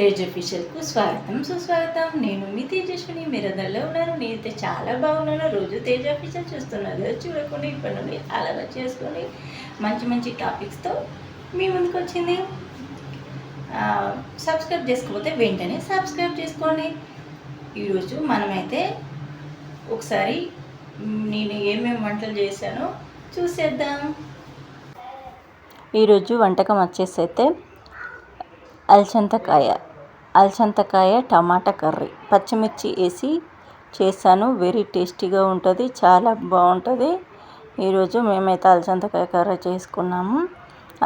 తేజ అఫీషియల్కు స్వాగతం. సుస్వాగతం. నేను మీ తేజస్విని. మీరందరిలో ఉన్నారు. నేనైతే చాలా బాగున్నాను రోజు తేజ అఫీషియల్ చూస్తున్నారు. చూడకుండా ఇప్పటి నుండి అలా చేసుకొని మంచి మంచి టాపిక్స్తో మీ ముందుకు వచ్చింది. సబ్స్క్రైబ్ చేసుకోకపోతే వెంటనే సబ్స్క్రైబ్ చేసుకోండి. ఈరోజు మనమైతే ఒకసారి నేను ఏమేమి వంటలు చేశానో చూసేద్దాం. ఈరోజు వంటకం వచ్చేసి అయితే అల్చంతకాయ అలసందకాయ టమాటా కర్రీ. పచ్చిమిర్చి వేసి చేశాను. వెరీ టేస్టీగా ఉంటుంది. చాలా బాగుంటుంది. ఈరోజు మేమైతే అలసందకాయ కర్రీ చేసుకున్నాము.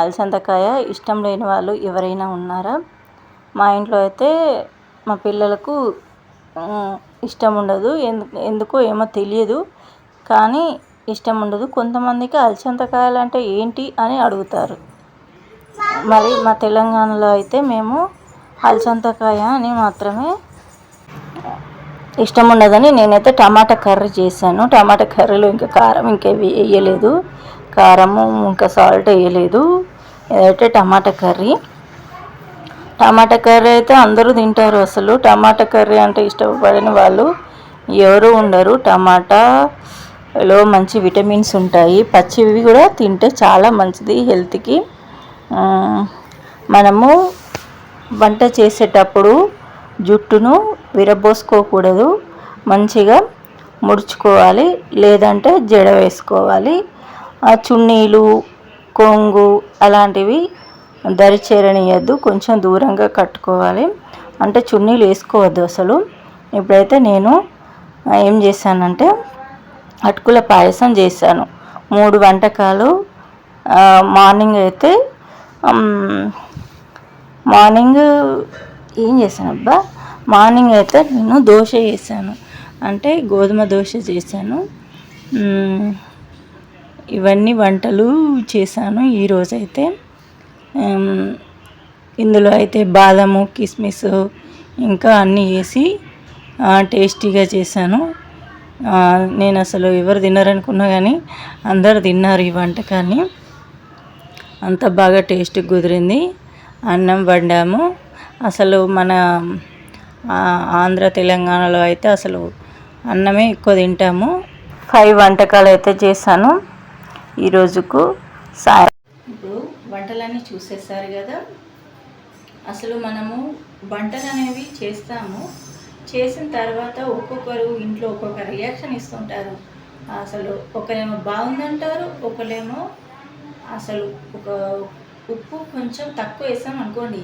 అలసందకాయ ఇష్టం లేని వాళ్ళు ఎవరైనా ఉన్నారా? మా ఇంట్లో అయితే మా పిల్లలకు ఇష్టం ఉండదు. ఎందు ఎందుకో ఏమో తెలియదు. కానీ ఇష్టం ఉండదు. కొంతమందికి అలసంతకాయలు అంటే ఏంటి అని అడుగుతారు. మరి మా తెలంగాణలో అయితే మేము అలసంతకాయ అని మాత్రమే ఇష్టం ఉండదని నేనైతే టమాటా కర్రీ చేశాను. టమాటా కర్రీలో ఇంకా కారం ఇంకా వేయలేదు. కారము ఇంకా సాల్ట్ వేయలేదు. ఇదైతే టమాటా కర్రీ. టమాటా కర్రీ అయితే అందరూ తింటారు అసలు. టమాటా కర్రీ అంటే ఇష్టపడని వాళ్ళు ఎవరు ఉండరు. టమాటాలో మంచి విటమిన్స్ ఉంటాయి. పచ్చివి కూడా తింటే చాలా మంచిది హెల్త్కి. మనము వంట చేసేటప్పుడు జుట్టును విరబోసుకోకూడదు. మంచిగా ముడుచుకోవాలి లేదంటే జడ వేసుకోవాలి. ఆ చున్నీలు కొంగు అలాంటివి దరి చేరనియద్దు కొంచెం దూరంగా కట్టుకోవాలి. అంటే చున్నీలు వేసుకోవద్దు అసలు. ఇప్పుడైతే నేను ఏం చేశానంటే అటుకుల పాయసం చేశాను. మూడు వంటకాలు మార్నింగ్ అయితే మార్నింగ్ ఏం చేశాను అబ్బా మార్నింగ్ అయితే నేను దోశ చేశాను. అంటే గోధుమ దోశ చేశాను. ఇవన్నీ వంటలు చేశాను ఈరోజైతే ఇందులో అయితే బాదము కిస్మిస్ ఇంకా అన్నీ వేసి టేస్టీగా చేశాను. నేను అసలు ఎవరు తిన్నారనుకున్నా కానీ అందరు తిన్నారు ఈ వంటకాన్ని. అంత బాగా టేస్ట్ కుదిరింది. అన్నం వండాము. అసలు మన ఆంధ్ర తెలంగాణలో అయితే అసలు అన్నమే ఎక్కువ తింటాము. ఫైవ్ వంటకాలు అయితే చేశాను. ఈ రోజుకు సాయం. ఇప్పుడు వంటలన్నీ చూసేసారు కదా. అసలు మనము వంటలు అనేవి చేస్తాము. చేసిన తర్వాత ఒక్కొక్కరు ఇంట్లో ఒక్కొక్క రియాక్షన్ ఇస్తుంటారు. అసలు ఒకరేమో బాగుందంటారు ఒకరేమో అసలు ఒక ఉప్పు కొంచెం తక్కువ వేసాం అనుకోండి.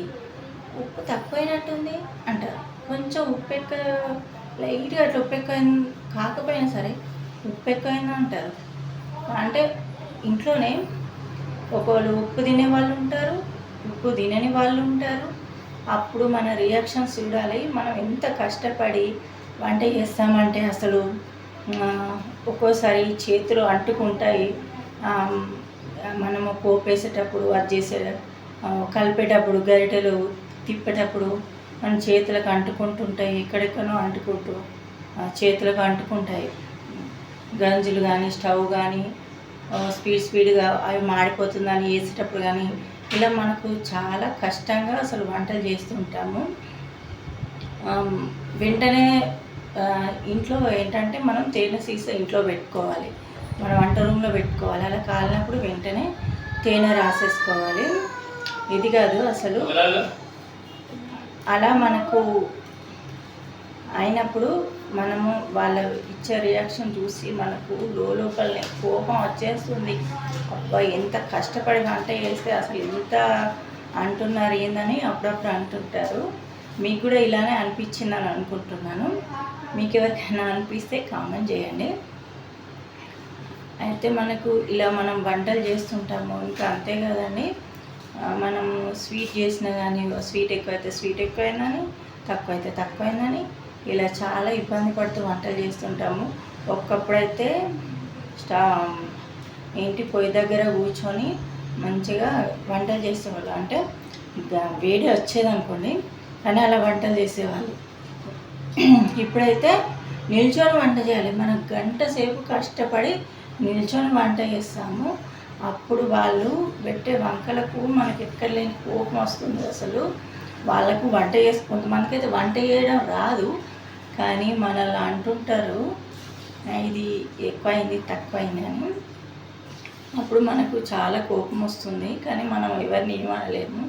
ఉప్పు తక్కువైనట్టుంది అంటారు. కొంచెం ఉప్పు ఎక్కువ లైట్గా అట్లా ఉప్పు ఎక్కువ కాకపోయినా సరే ఉప్పు ఎక్కువైనా అంటారు. అంటే ఇంట్లోనే ఒకళ్ళు ఉప్పు తినే వాళ్ళు ఉంటారు ఉప్పు తినని వాళ్ళు ఉంటారు. అప్పుడు మన రియాక్షన్స్ చూడాలి. మనం ఎంత కష్టపడి వంట చేస్తామంటే అసలు ఒక్కోసారి చేతులు అంటుకుంటాయి. మనము పోపేసేటప్పుడు అది చేసే కలిపేటప్పుడు గరిటెలు తిప్పేటప్పుడు మన చేతులకు అంటుకుంటుంటాయి ఎక్కడెక్కడో అంటుకుంటూ చేతులకు అంటుకుంటాయి. గంజులు కానీ స్టవ్ కానీ స్పీడ్ స్పీడ్గా అవి మాడిపోతుందని వేసేటప్పుడు కానీ ఇలా మనకు చాలా కష్టంగా అసలు వంటలు చేస్తుంటాము. వెంటనే ఇంట్లో ఏంటంటే మనం తేనె సీస ఇంట్లో పెట్టుకోవాలి. మన వంట రూమ్లో పెట్టుకోవాలి. అలా కాలినప్పుడు వెంటనే తేనె రాసేసుకోవాలి. ఇది కాదు అసలు. అలా మనకు అయినప్పుడు మనము వాళ్ళ ఇచ్చే రియాక్షన్ చూసి మనకు లోపలనే కోపం వచ్చేస్తుంది. అబ్బా ఎంత కష్టపడి వంట చేస్తే అసలు ఎంత అంటున్నారు ఏందని అప్పుడప్పుడు అంటుంటారు. మీకు కూడా ఇలానే అనిపించిందని అనుకుంటున్నాను. మీకు ఎవరికైనా అనిపిస్తే కామెంట్ చేయండి. అయితే మనకు ఇలా మనం వంటలు చేస్తుంటాము. ఇంకా అంతే కదండి. మనం స్వీట్ చేసినా కానీ స్వీట్ ఎక్కువైతే స్వీట్ ఎక్కువైందని తక్కువైతే తక్కువైందని ఇలా చాలా ఇబ్బంది పడుతూ వంటలు చేస్తుంటాము. ఒక్కప్పుడైతే స్టా ఏంటి పొయ్యి దగ్గర కూర్చొని మంచిగా వంటలు చేసేవాళ్ళు. అంటే వేడి వచ్చేదనుకోండి కానీ అలా వంటలు చేసేవాళ్ళు. ఇప్పుడైతే నిల్చొని వంట చేయాలి. మనం గంట సేపు కష్టపడి నిల్చొని వంట చేస్తాము. అప్పుడు వాళ్ళు పెట్టే వంకలకు మనకి ఎక్కడలేని కోపం వస్తుంది అసలు. వాళ్ళకు వంట చేసి కొంతమందికి అయితే వంట చేయడం రాదు. కానీ మనల్ని అంటుంటారు ఇది ఎక్కువైంది తక్కువైంది అని. అప్పుడు మనకు చాలా కోపం వస్తుంది. కానీ మనం ఎవరిని ఏమనలేము.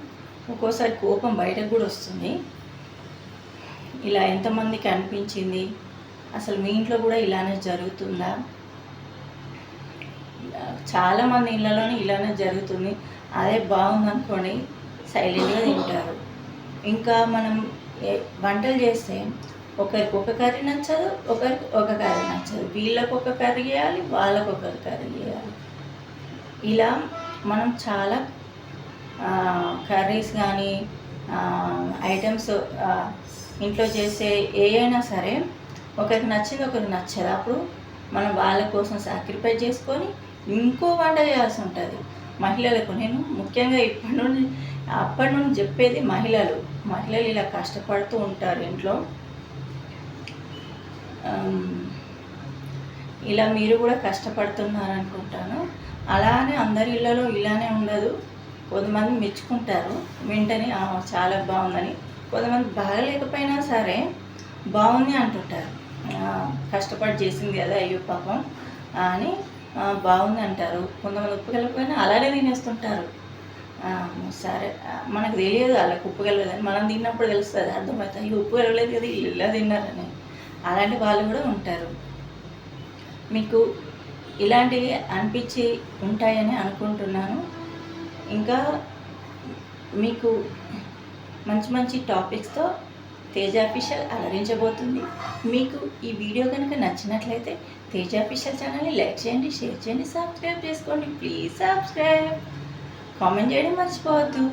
ఒక్కోసారి కోపం బయటకు కూడా వస్తుంది. ఇలా ఎంతమందికి అనిపించింది? అసలు మీ ఇంట్లో కూడా ఇలానే జరుగుతుందా? చాలా మంది ఇళ్ళలోనే ఇలానే జరుగుతుంది. అదే బాగుందనుకోండి సైలెంట్గా తింటారు. ఇంకా మనం వంటలు చేస్తే ఒకరికి ఒక కర్రీ నచ్చదు ఒకరికి ఒక కర్రీ నచ్చదు. వీళ్ళకి ఒక కర్రీ చేయాలి వాళ్ళకి ఒక కర్రీ చేయాలి. ఇలా మనం చాలా కర్రీస్ కానీ ఐటమ్స్ ఇంట్లో చేసే ఏ అయినా సరే ఒకరికి నచ్చింది ఒకరికి నచ్చదు. అప్పుడు మనం వాళ్ళ కోసం సాక్రిఫైస్ చేసుకొని ఇంకో వంట చేయాల్సి ఉంటుంది. మహిళలకు నేను ముఖ్యంగా ఇప్పటి నుండి అప్పటి నుండి చెప్పేది మహిళలు. మహిళలు ఇలా కష్టపడుతూ ఉంటారు ఇంట్లో. ఇలా మీరు కూడా కష్టపడుతున్నారు అనుకుంటాను అలానే అందరి ఇళ్ళలో ఇలానే ఉండదు. కొంతమంది మెచ్చుకుంటారు. వెంటనే చాలా బాగుందని. కొంతమంది బాగలేకపోయినా సరే బాగుంది అంటుంటారు. కష్టపడి చేసింది కదా అయ్యో పాపం. అని బాగుంది అంటారు కొంతమంది ఉప్పు కలిపిపోయినా అలానే తినేస్తుంటారు. సరే మనకు తెలియదు వాళ్ళకి ఉప్పు కలవలేదని మనం తిన్నప్పుడు తెలుస్తుంది అర్థమవుతుంది. "అయ్యో, ఉప్పు కలవలేదు కదా ఇలా తిన్నారని. అలాంటి వాళ్ళు కూడా ఉంటారు. మీకు ఇలాంటివి అనిపించి ఉంటాయని అనుకుంటున్నాను. ఇంకా మీకు మంచి మంచి టాపిక్స్తో తేజ అఫీషియల్ అలరించబోతుంది. మీకు ఈ వీడియో కనుక నచ్చినట్లయితే తేజ అఫీషియల్ ఛానల్ని లైక్ చేయండి షేర్ చేయండి సబ్స్క్రైబ్ చేసుకోండి. Please subscribe. కామెంట్ చేయడం మర్చిపోవద్దు.